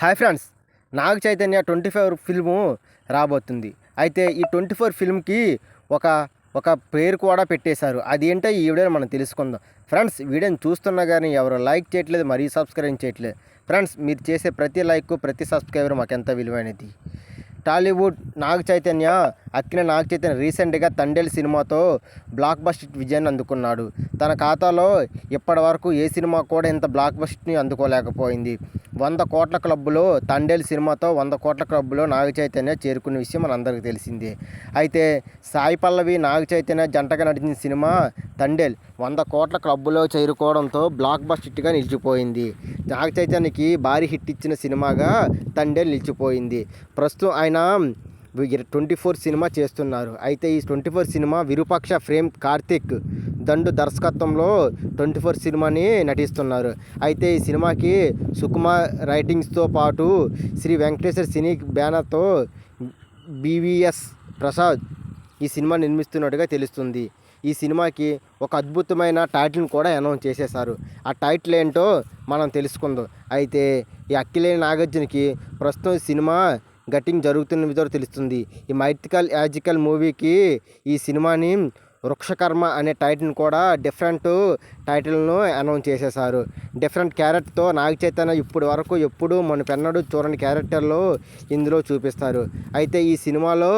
Hi friends Naga Chaitanya twenty four film రాబోతుంది. అయితే ఈ ట్వంటీ ఫోర్ ఫిల్మ్కి ఒక ఒక పేరు కూడా పెట్టేశారు. అది ఏంటో ఈ వీడియోలో మనం తెలుసుకుందాం. ఫ్రెండ్స్ వీడియోని చూస్తున్నా కానీ ఎవరు లైక్ చేయట్లేదు మరీ సబ్స్క్రైబ్ చేయట్లేదు. ఫ్రెండ్స్ మీరు చేసే ప్రతి లైక్ ప్రతి సబ్స్క్రైబర్ మాకు ఎంత విలువైనది? టాలీవుడ్ నాగ చైతన్య అక్కిన నాగచైతన్య రీసెంట్గా తండేల్ సినిమాతో బ్లాక్ బస్టర్ విజయాన్ని అందుకున్నాడు. తన ఖాతాలో ఇప్పటి వరకు ఏ సినిమా కూడా ఇంత బ్లాక్ బస్టర్ని అందుకోలేకపోయింది. వంద కోట్ల క్లబ్బులో తండేల్ సినిమాతో వంద కోట్ల క్లబ్లో నాగ చైతన్య చేరుకున్న విషయం మనందరికీ తెలిసిందే. అయితే సాయి పల్లవి నాగ చైతన్య జంటగా నటించిన సినిమా తండేల్ వంద కోట్ల క్లబ్బులో చేరుకోవడంతో బ్లాక్ హిట్గా నిలిచిపోయింది. నాగ చైతన్యకి భారీ హిట్ ఇచ్చిన సినిమాగా తండేల్ నిలిచిపోయింది. ప్రస్తుతం ఆయన ట్వంటీ ఫోర్ సినిమా చేస్తున్నారు. అయితే ఈ twenty four cinema Virupaksha frame Karthik Dandu దర్శకత్వంలో ట్వంటీ ఫోర్ సినిమాని నటిస్తున్నారు. అయితే ఈ సినిమాకి సుకుమార్ రైటింగ్స్తో పాటు శ్రీ వెంకటేశ్వర సినీ బ్యానర్తో బీవీఎస్ ప్రసాద్ ఈ సినిమా నిర్మిస్తున్నట్టుగా తెలుస్తుంది. ఈ సినిమాకి ఒక అద్భుతమైన టైటిల్ని కూడా అనౌన్స్ చేసేశారు. ఆ టైటిల్ ఏంటో మనం తెలుసుకుందాం. అయితే ఈ అక్కిలేని నాగార్జునకి ప్రస్తుతం ఈ సినిమా గట్టింగ్ జరుగుతున్న విధంగా తెలుస్తుంది. ఈ మైథికల్ యాజికల్ మూవీకి ఈ సినిమాని వృక్షకర్మ అనే టైటిల్ని కూడా డిఫరెంట్ టైటిల్ను అనౌన్స్ చేసేసారు డిఫరెంట్ క్యారెక్టర్తో నాగ చైతన్య ఇప్పటి వరకు ఎప్పుడు మన పెన్నడు చూడని క్యారెక్టర్లు ఇందులో చూపిస్తారు. అయితే ఈ సినిమాలో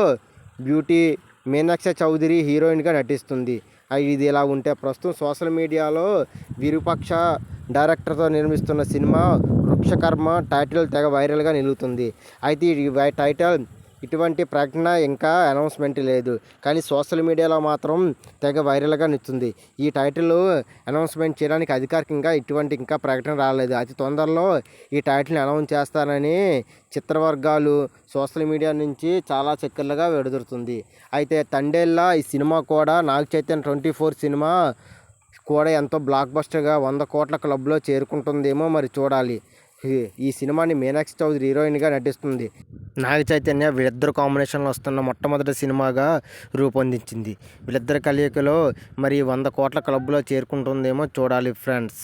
బ్యూటీ మీనాక్ష చౌదరి హీరోయిన్గా నటిస్తుంది. ఇది ఇలా ఉంటే ప్రస్తుతం సోషల్ మీడియాలో విరూపక్ష డైరెక్టర్తో నిర్మిస్తున్న సినిమా వృక్షకర్మ టైటిల్ తెగ వైరల్గా నిలుగుతుంది. అయితే ఈ వై- టైటిల్ ఇటువంటి ప్రకటన ఇంకా అనౌన్స్మెంట్ లేదు. కానీ సోషల్ మీడియాలో మాత్రం తెగ వైరల్గా నిచ్చుంది. ఈ టైటిల్ అనౌన్స్మెంట్ చేయడానికి అధికారికంగా ఇటువంటి ఇంకా ప్రకటన రాలేదు. అతి తొందరలో ఈ టైటిల్ని అనౌన్స్ చేస్తారని చిత్రవర్గాలు సోషల్ మీడియా నుంచి చాలా చక్కర్లుగా వెడుదురుతుంది అయితే తండేళ్ళ ఈ సినిమా కూడా Naga Chaitanya twenty four cinema కూడా ఎంతో బ్లాక్ బస్టర్గా వంద కోట్ల క్లబ్లో చేరుకుంటుందేమో మరి చూడాలి. ఈ- ఈ సినిమాని మీనాక్షి చౌదరి హీరోయిన్గా నటిస్తుంది. నాగ చైతన్య వీళ్ళిద్దరు కాంబినేషన్లో వస్తున్న మొట్టమొదటి సినిమాగా రూపొందించింది. వీళ్ళిద్దరి కలయికలో మరి వంద కోట్ల క్లబ్లో చేరుకుంటుందేమో చూడాలి ఫ్రెండ్స్